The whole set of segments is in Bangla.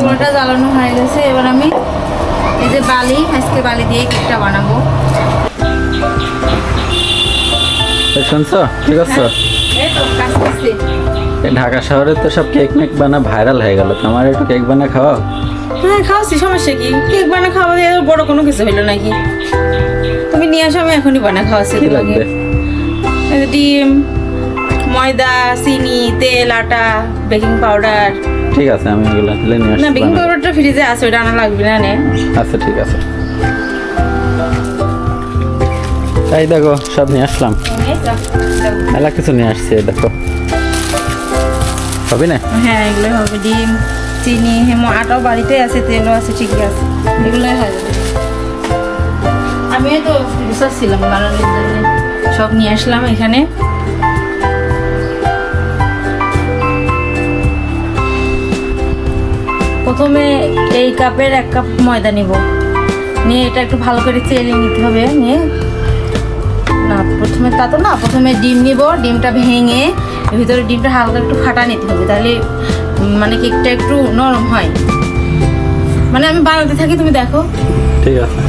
চুলাটা জ্বালানো হয়ে গেছে। এবার আমি এই যে বালি আজকে বালি দিয়ে কেকটা বানাবো। শুনছো? ঠিক আছে? তো কাজ ঢাকা শহরে তো সব কেক মেক বানা ভাইরাল হয়ে গেল। তোমার একটু কেক বানা খাওয়া হ্যাঁ খাওয়াচ্ছি সমস্যা কি? কেক বানা খাওয়া দিয়ে বড় কোনো কিছু হইল নাকি? তুমি নিয়ে আসো আমি এখনই বানা লাগবে? ডিম ময়দা চিনি তেল আটা বেকিং পাউডার। ঠিক আছে আমি এগুলো তাহলে নিয়ে না বেকিং পাউডারটা ফ্রিজে আছে ওটা আনা লাগবে না নে। আচ্ছা ঠিক আছে। তাই দেখো সব নিয়ে আসলাম। মেলা কিছু নিয়ে আসছি দেখো। হবে না? হ্যাঁ এগুলোই হবে ডিম চিনি হেমো আটাও বাড়িতে আছে তেলও আছে ঠিকই আছে। এগুলোই হয়ে আমিও তো ছিলাম বানানোর জন্য। সব নিয়ে আসলাম এখানে। প্রথমে এই কাপের এক কাপ ময়দা নিব। নিয়ে এটা একটু ভালো করে চেলে নিতে হবে নিয়ে না প্রথমে তা তো না প্রথমে ডিম নিব ডিমটা ভেঙে ভিতরে ডিমটা হালকা একটু ফাটা নিতে হবে তাহলে মানে কেকটা একটু নরম হয়। মানে আমি বানাতে থাকি তুমি দেখো। ঠিক আছে।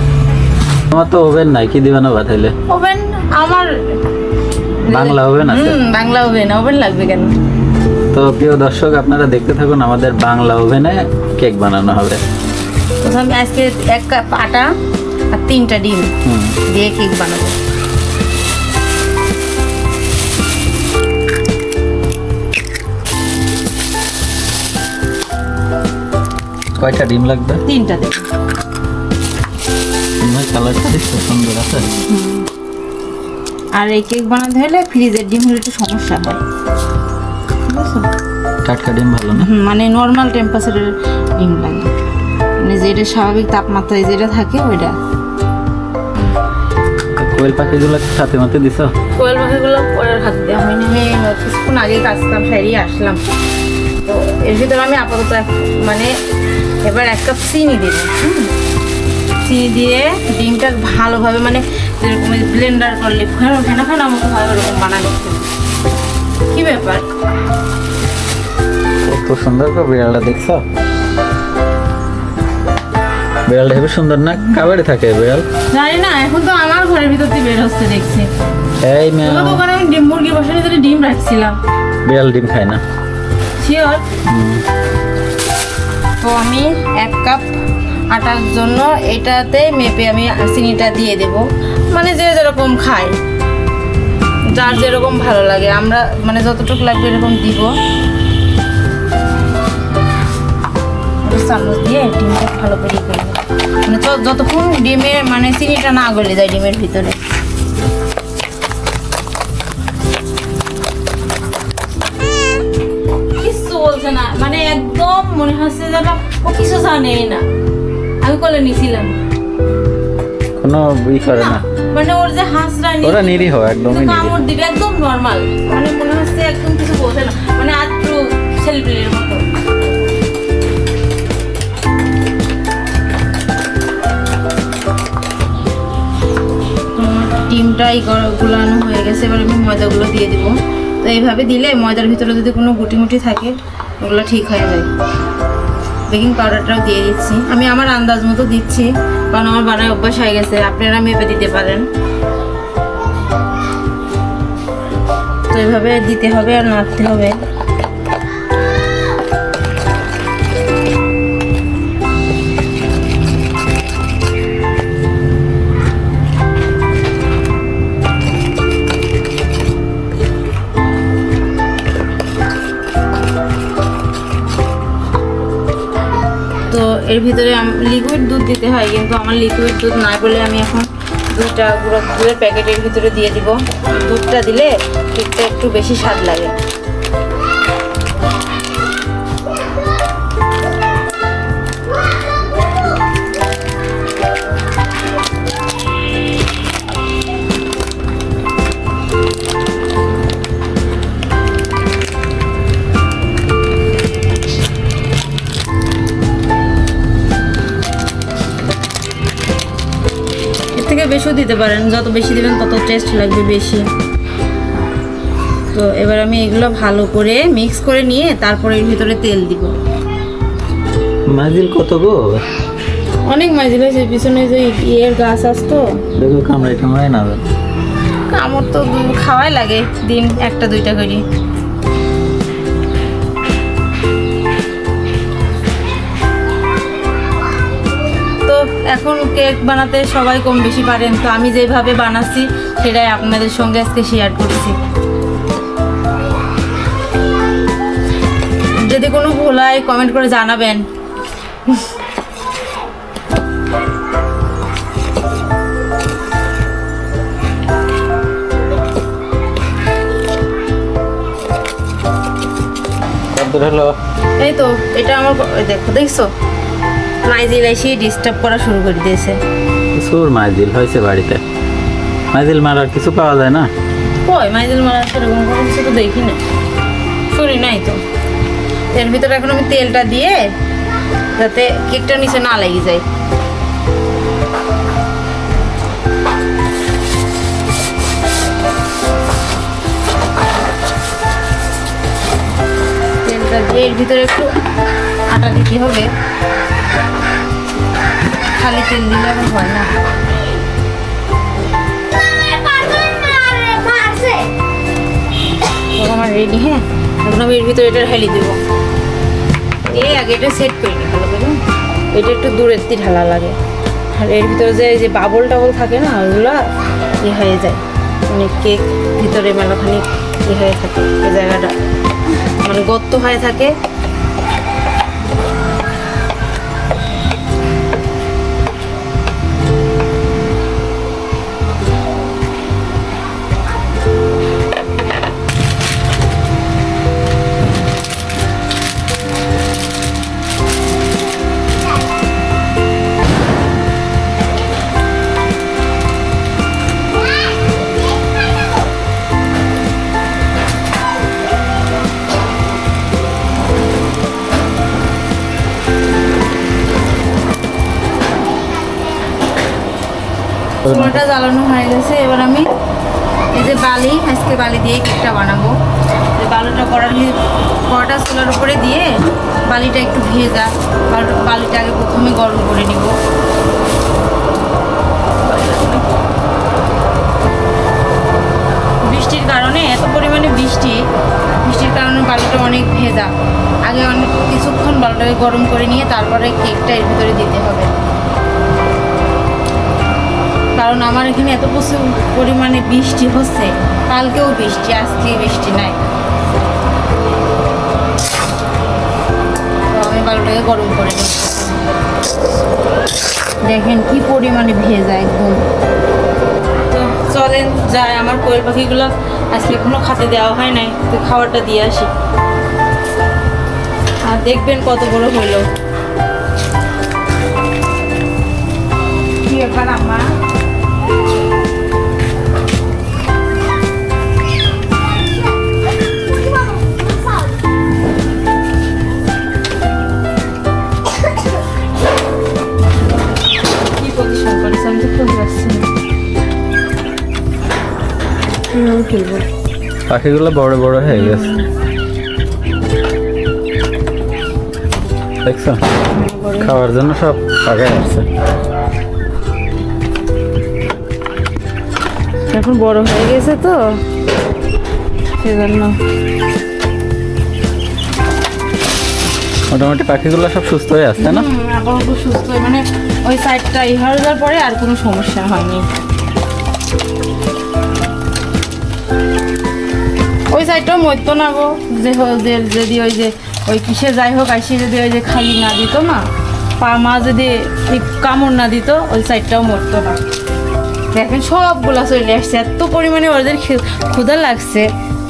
তোমার তো ওভেন নাই কি দিবে না বাতাইলে ওভেন আমার বাংলা ওভেন আছে? হুম বাংলা ওভেন ওভেন লাগবে কেন? তো প্রিয় দর্শক আপনারা দেখতে থাকুন আমাদের বাংলা ওভেনে। কেক বানানো হবে। প্রথমে আজকে এক কাপ আটা আর তিনটা ডিম দিয়ে কেক বানাবো। কয়টা ডিম লাগবে? তিনটা দেবো তোমার কালারটা দেখতে সুন্দর আছে। আর এই কেক বানাতে হলে ফ্রিজের ডিম হলে একটু সমস্যা হয়। টাটকা ডিম ভালো না? মানে নর্মাল টেম্পারেচারের ডিম লাগে মানে যেটা স্বাভাবিক তাপমাত্রায় যেটা থাকে ওইটা। কোয়েল পাখিগুলো সাথে মাতে দিছ? কোয়েল পাখিগুলো পরের হাত দেওয়া হয়নি আমি কিছুক্ষণ আগে কাজ কাম সারিয়ে আসলাম। তো এর ভিতরে আমি আপাতত এক- মানে এবার এক কাপ চিনি দেবো হুম। চিনি দিয়ে ডিমটা ভালোভাবে মানে যেরকম ব্লেন্ডার করলে ফেনা ফেনা ফেনা মতো হয় ওরকম বানানো। কি ব্যাপার? কত সুন্দর করে বিড়ালটা দেখছ? বিড়ালটা হেবি সুন্দর না? কাবারে থাকে বিড়াল? জানি না এখন তো আমার ঘরের ভিতর দিয়ে বের হচ্ছে দেখছি। এই ম্যাম। দোকানে আমি ডিম মুরগি বসার ভিতরে ডিম রাখছিলাম। বিড়াল ডিম খায় না। শিওর তো আমি এক কাপ আটার জন্য এটাতে মেপে আমি চিনিটা দিয়ে দেব। মানে যে যেরকম খায়। যার যেরকম ভালো লাগে। আমরা মানে যতটুকু লাগবে এরকম দিব। চামচ দিয়ে ডিমটা ভালো করে করে নেব। মানে যতক্ষণ ডিমের মানে চিনিটা না গলে যায় ডিমের ভিতরে। বলছে না। মানে একদম মনে হচ্ছে যেন ও কিছু জানেই না। আমি কোলে নিছিলাম। কোনো ই করে না। মানে ওর যে হাঁসরা ওরা নিরীহ, একদমই নিরীহ। কামড় দিবে একদম নর্মাল মানে মনে হচ্ছে একদম কিছু বলছে না। ডিমটাই গুলানো হয়ে গেছে, এবার আমি ময়দাগুলো দিয়ে দেবো। তো এইভাবে দিলে ময়দার ভিতরে যদি কোনো গুটিমুটি থাকে, ওগুলো ঠিক হয়ে যায়। বেকিং পাউডারটাও দিয়ে দিচ্ছি। আমি আমার আন্দাজ মতো দিচ্ছি, কারণ আমার বানায় অভ্যাস হয়ে গেছে, আপনারা মেপে দিতে পারেন। তো এইভাবে দিতে হবে আর নাড়তে হবে। এর ভিতরে লিকুইড দুধ দিতে হয়, কিন্তু আমার লিকুইড দুধ নাই বলে আমি এখন দুধটা গুঁড়ো দুধের প্যাকেটের ভিতরে দিয়ে দিব। দুধটা দিলে কেকটা একটু বেশি স্বাদ লাগে। দিতে পারেন। যত বেশি দিবেন তত টেস্ট লাগবে বেশি। তো এবার আমি এগুলো ভালো করে মিক্স করে নিয়ে তারপরে এর ভিতরে তেল দিব। মাজিল কত গো? অনেক মাইজিল হয়েছে পিছনে যে ইয়ের গাছ আসতো দেখো কামড়াই টামড়াই না। কামড় তো খাওয়াই লাগে দিন একটা দুইটা করে। এখন কেক বানাতে সবাই কম বেশি পারেন। তো আমি যেভাবে বানাচ্ছি সেটাই আপনাদের সঙ্গে আজকে শেয়ার করছি। যদি কোনো ভুল হয় কমেন্ট করে জানাবেন। এই তো এটা আমার দেখো দেখছ? মাইজিল এসে ডিস্টার্ব করা শুরু করে দিয়েছে। সুর মাইজিল হয়েছে বাড়িতে। মাইজিল মারার কিছু পাওয়া যায় না? কই মাইজিল মারা সেরকম কোনো কিছু তো দেখি না। শুনি নাই তো। এর ভিতরে এখন আমি তেলটা দিয়ে যাতে কেকটা নিচে না লেগে যায়। তেলটা দিয়ে এর ভিতরে একটু আটা দিতে হবে। খালি তেল দিলে আবার হয় না। আমার রেডি হ্যাঁ? এখন আমি এর ভিতরে এটা ঢালি দেবো। দিয়ে আগে এটা সেট করে নিই, ভালো করে। এটা একটু দূরের দিয়ে ঢালা লাগে। আর এর ভিতরে যে এই যে বাবল টাবল থাকে না, ওগুলো ই হয়ে যায়। মানে কেক ভিতরে মেলাখানি ই হয়ে থাকে, এই জায়গাটা। মানে গর্ত হয়ে থাকে। চুলাটা জ্বালানো হয়ে গেছে। এবার আমি এই যে বালি, আজকে বালি দিয়ে কেকটা বানাবো। বালুটা কড়ালি কড়াটা চুলার উপরে দিয়ে বালিটা একটু ভেজা। বালিটা আগে প্রথমে গরম করে নিব। বৃষ্টির কারণে, এত পরিমাণে বৃষ্টি। বৃষ্টির কারণে বালুটা অনেক ভেজা। আগে অনেক কিছুক্ষণ বালুটাকে গরম করে নিয়ে তারপরে কেকটা এর ভিতরে দিতে হবে। কারণ আমার এখানে এত প্রচুর পরিমাণে বৃষ্টি হচ্ছে। কালকেও বৃষ্টি আজকে বৃষ্টি নাই। আমি গরম করে দেখেন কি পরিমাণে ভেজা একদম। তো চলেন যায় আমার কোয়েল পাখিগুলো আজকে এখনও খাতে দেওয়া হয় নাই। তো খাবারটা দিয়ে আসি। আর দেখবেন কত বড় কি ব্যাপার আমার খেলব পাখিগুলো বড় বড় হয়ে গেছে। দেখছ? খাওয়ার জন্য সব পাকায় আসছে এখন বড় হয়ে গেছে তো সেজন্য। মোটামুটি পাখিগুলো সব সুস্থ হয়ে আসছে না? আপাতত সুস্থ মানে ওই সাইডটা ই যাওয়ার পরে আর কোনো সমস্যা হয়নি। ওই সাইডটাও মরতো না গো যে যদি ওই যে ওই কিসে যাই হোক, আইসি যদি ওই যে খালি না দিত না, পা মা যদি কামড় না দিত ওই সাইডটাও মরতো না। দেখেন সবগুলা চলে আসছে, এত পরিমাণে ওদের ক্ষুধা লাগছে।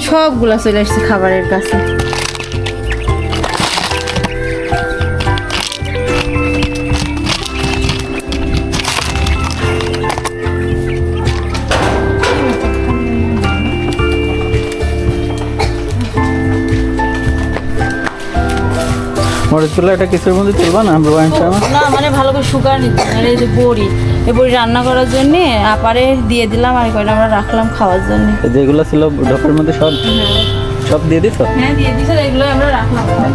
সবগুলা চলে আসছে খাবারের কাছে। মরিচগুলো এটা কিছুর মধ্যে তুলবা না? মানে ভালো করে শুকার নিতে আর এই যে বড়ি এই বড়ি রান্না করার জন্য আপারে দিয়ে দিলাম আর কয়টা আমরা রাখলাম খাওয়ার জন্য। যেগুলো ছিল ঢোকের মধ্যে সব? সব দিয়ে দিত হ্যাঁ দিয়ে দিছে এগুলো আমরা রাখলাম। মানে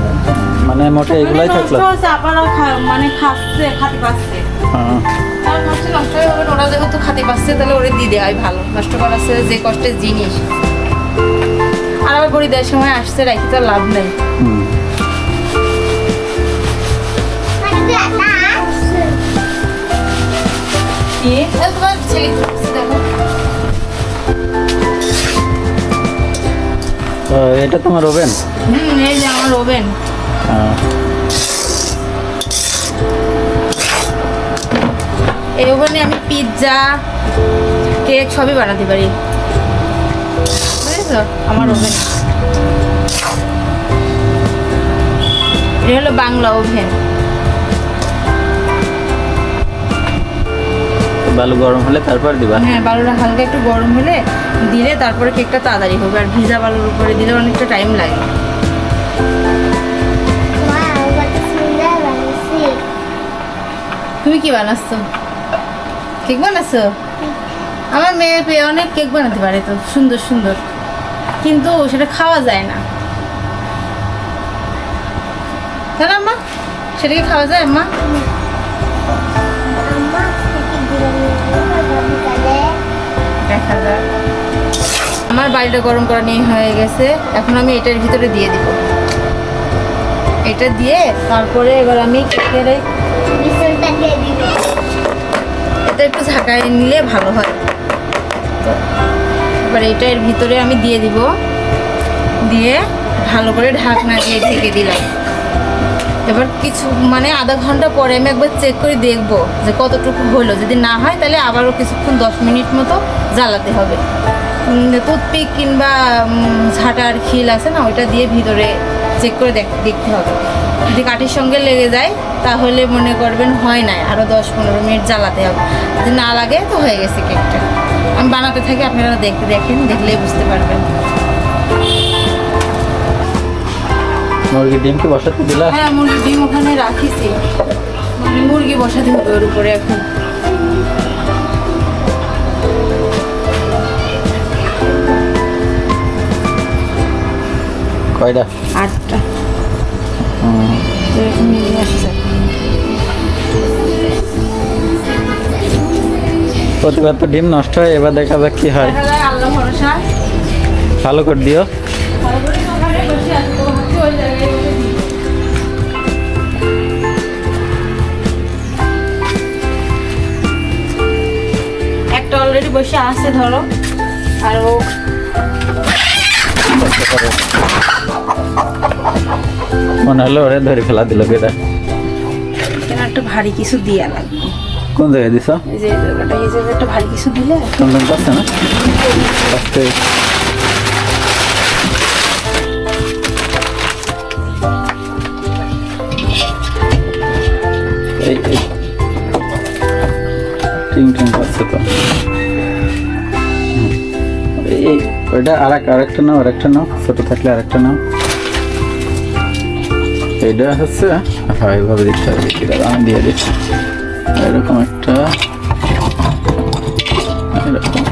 মানে মোটে এগুলাই মানে থাকল? নষ্ট আবারও মানে খাচ্ছে খাতে পাচ্ছে হ্যাঁ। আর ভাবছি নষ্ট হয়ে ওরা যেহেতু খাতে পাচ্ছে তাহলে ওরে দিয়ে দেওয়াই ভালো। নষ্ট করাচ্ছে যে কষ্টের জিনিস। আর আবার বড়ি দেওয়ার সময় আসছে রাখি তো লাভ নেই। হুম। এটা তোমার ওভেন? হুম এই যে আমার ওভেন। এই ওভেনে আমি পিৎজা কেক সবই বানাতে পারি। বুঝেছ? আমার ওভেন। এটা হলো বাংলা ওভেন। বালু গরম হলে তারপর দিবা। হ্যাঁ বালুটা হালকা একটু গরম হলে দিলে তারপরে কেকটা তাড়াতাড়ি হবে। আর ভিজা বালুর উপরে দিলে অনেকটা টাইম লাগে। তুমি কি বানাচ্ছ? কেক বানাচ্ছ? আমার মেয়ে পেয়ে অনেক কেক বানাতে পারে তো, সুন্দর সুন্দর। কিন্তু সেটা খাওয়া যায় না। তাহলে আম্মা সেটা কি খাওয়া যায় আম্মা? আমার বাড়িটা গরম করা নিয়ে হয়ে গেছে। এখন আমি এটার ভিতরে দিয়ে দিব। এটা দিয়ে তারপরে এবার আমি কেকের এটা একটু ঝাঁকায় নিলে ভালো হয়। এবার এটা এর ভিতরে আমি দিয়ে দিব। দিয়ে ভালো করে ঢাকনা দিয়ে ঢেকে দিলাম। এবার কিছু মানে আধা ঘণ্টা পরে আমি একবার চেক করে দেখব যে কতটুকু হলো। যদি না হয় তাহলে আবারও কিছুক্ষণ দশ মিনিট মতো জ্বালাতে হবে। টুথপিক কিংবা ঝাঁটার খিল আছে না ওইটা দিয়ে ভিতরে চেক করে দেখ- দেখতে হবে। যদি কাঠির সঙ্গে লেগে যায় তাহলে মনে করবেন হয় নাই আরও দশ পনেরো মিনিট জ্বালাতে হবে। যদি না লাগে তো হয়ে গেছে কেকটা। আমি বানাতে থাকি আপনারা দেখতে দেখেন দেখলেই বুঝতে পারবেন। মুরগির ডিম কি বসাতে দিলা? হ্যাঁ মুরগি ডিম ওখানে রাখিছি। মুরগি বসাতে হবে ওর উপরে এখন। কয়টা? আটটা। প্রতিবার তো ডিম নষ্ট হয় এবার দেখা যাক কি হয়। ভালো করে দিও। একটা অলরেডি বসে আছে ধরো। আর ও মনে হলো ওরে ধরে ফেলা দিল কেটা এখানে একটা ভারী কিছু দিয়া লাগবে। কোন জায়গায় দিছ? এই যে জায়গাটা এই একটা ভারী কিছু দিলে? টন পাচ্ছে না? আস্তে টিং টিং পাচ্ছে তো। ওইটা আর আরেকটা নাও আরেকটা নাও। ছোটো থাকলে আরেকটা নাও। এইটা হচ্ছে হ্যাঁ এইভাবে দিতে হবে আমি দিয়ে দিচ্ছি। এরকম একটা এরকম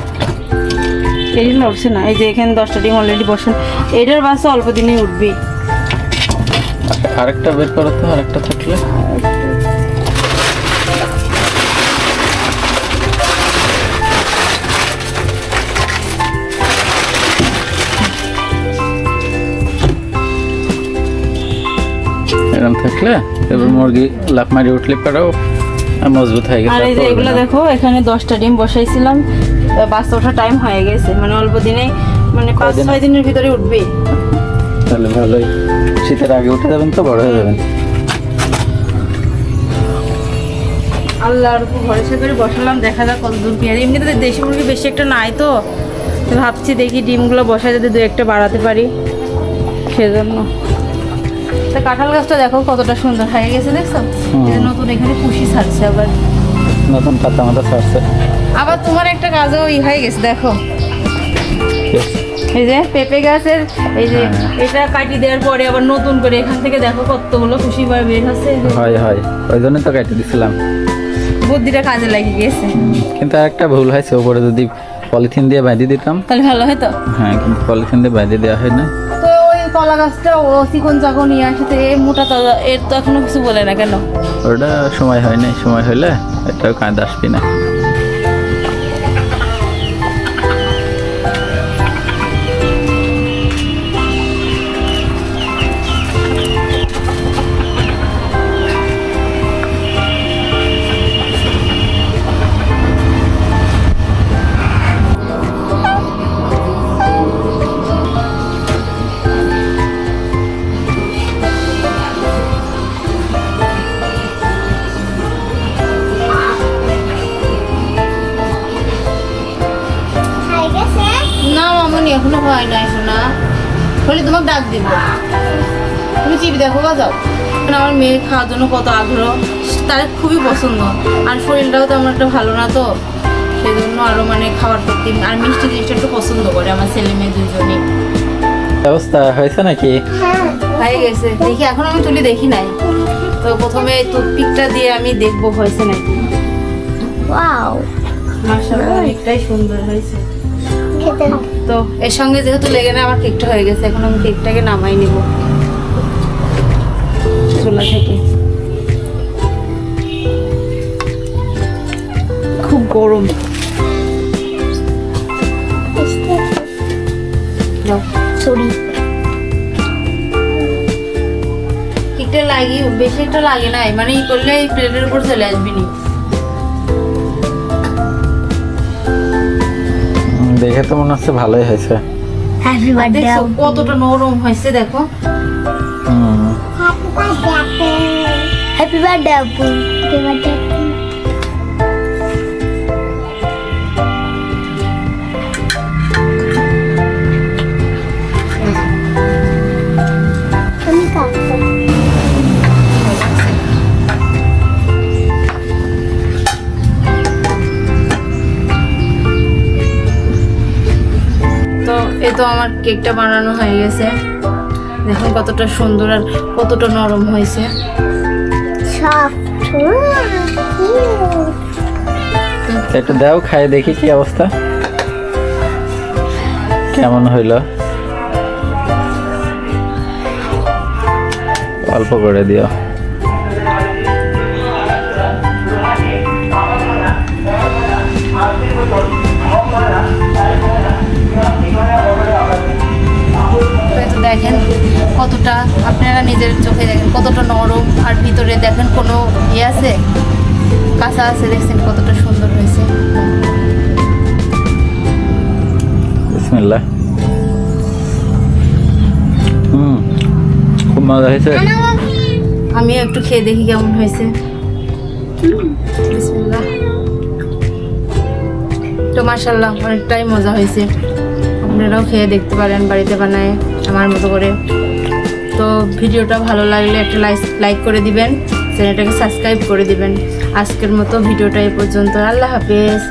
এটি নড়ছে না এই যে এখানে দশটা ডিম অলরেডি বসেন এটার বাসে অল্প দিনেই উঠবি। আরেকটা বের করো তো আরেকটা থাকলে। থাকলে এবার মুরগি লাফ মারি উঠলে পারো মজবুত হয়ে গেছে আর এই যে এগুলো দেখো এখানে দশটা ডিম বসাইছিলাম বাচ্চা ওঠার টাইম হয়ে গেছে মানে অল্প দিনে মানে পাঁচ? ছয় দিনের ভিতরে উঠবে তাহলে ভালোই। শীতের আগে উঠে যাবেন তো বড় হয়ে যাবেন। আল্লাহর উপর ভরসা করে বসালাম দেখা যাক কত দূর পেঁয়াজ এমনিতে দেশি মুরগি বেশি একটা নাই তো ভাবছি দেখি ডিমগুলো বসায় যদি দু একটা বাড়াতে পারি সেজন্য। তা কাঁঠাল গাছটা দেখো কতটা সুন্দর হয়ে গেছে দেখছ? নতুন এখানে কুশি ছাড়ছে আবার। নতুন পাতা মাথা ছাড়ছে। আবার তোমার একটা কাজও ই হয়ে গেছে দেখো। এই যে পেঁপে গাছের এই যে হ্যাঁ। এটা কাটি দেওয়ার পরে আবার নতুন করে এখান থেকে দেখো কতগুলো খুশি বার বের হচ্ছে। হয় হয়। ওই জন্য তো কেটে দিছিলাম। বুদ্ধিটা কাজে লাগিয়ে গেছে। কিন্তু একটা ভুল হয়েছে ওপরে যদি পলিথিন দিয়ে বেঁধে দিতাম। তাহলে ভালো হয় তো হ্যাঁ কিন্তু পলিথিন দিয়ে বেঁধে দেওয়া হয় না। ওই কলা গাছটা ও চিকন চাকন নিয়ে আসে, তো এই মোটা তাজা এর তো এখনও কিছু বলে না কেন? ওটা সময় হয়নি সময় হলে এটাও কাঁদ আসবি না। এখনও হয় না এখন না হলে তোমাকে ডাক দিব। তুমি চিপি দেখো বা যাও। আমার মেয়ের খাওয়ার জন্য কত আগ্রহ। তার খুবই পছন্দ। আর শরীরটাও তো তেমন একটা ভালো না তো। সেই জন্য আরও মানে খাবার প্রতি আর মিষ্টি জিনিসটা একটু পছন্দ করে আমার ছেলে মেয়ে দুজনেই অবস্থা হয়েছে নাকি? হ্যাঁ হয়ে গেছে। দেখি এখন আমি তুলি দেখি নাই। তো প্রথমে টুথপিকটা দিয়ে আমি দেখব হয়েছে নাকি। ওয়াও মার্শাল্লাহ অনেকটাই সুন্দর হয়েছে। খেতে তো এর সঙ্গে যেহেতু লেগে না আমার কেকটা হয়ে গেছে, এখন আমি কেকটাকে নামাই নিব। চুলা থেকে। খুব গরম। সরি। কেকটা লাগি, বেশি একটা লাগে নাই মানে ই করলে এই প্লেটের উপর চলে আসবি নি। দেখে তো মনে হচ্ছে ভালোই হয়েছে। হ্যাপি বার্থডে কতটা নরম হয়েছে দেখো। হ্যাপি বার্থডে আপু হ্যাপি বার্থডে আমি এই তো আমার কেকটা বানানো হয়ে গেছে। দেখুন কতটা সুন্দর আর কতটা নরম হয়েছে। সফট একটু দাও খাই দেখি কি অবস্থা। কেমন হইল? অল্প করে দিও। দেখেন কতটা আপনারা নিজের চোখে দেখেন কতটা নরম আর ভিতরে দেখেন কোনো ইয়ে আছে? কাঁচা আছে দেখছেন কতটা সুন্দর হয়েছে। বিসমিল্লাহ। হুম খুব মজা হয়েছে। আমি একটু খেয়ে দেখি কেমন হয়েছে। বিসমিল্লাহ। তো মার্শাল্লাহ অনেকটাই মজা হয়েছে। আপনারাও খেয়ে দেখতে পারেন বাড়িতে বানায়। আমার মতো করে। তো ভিডিওটা ভালো লাগলে একটা লাইক লাইক করে দিবেন, চ্যানেলটাকে সাবস্ক্রাইব করে দিবেন। আজকের মতো ভিডিওটা এই পর্যন্ত। আল্লাহ হাফেজ।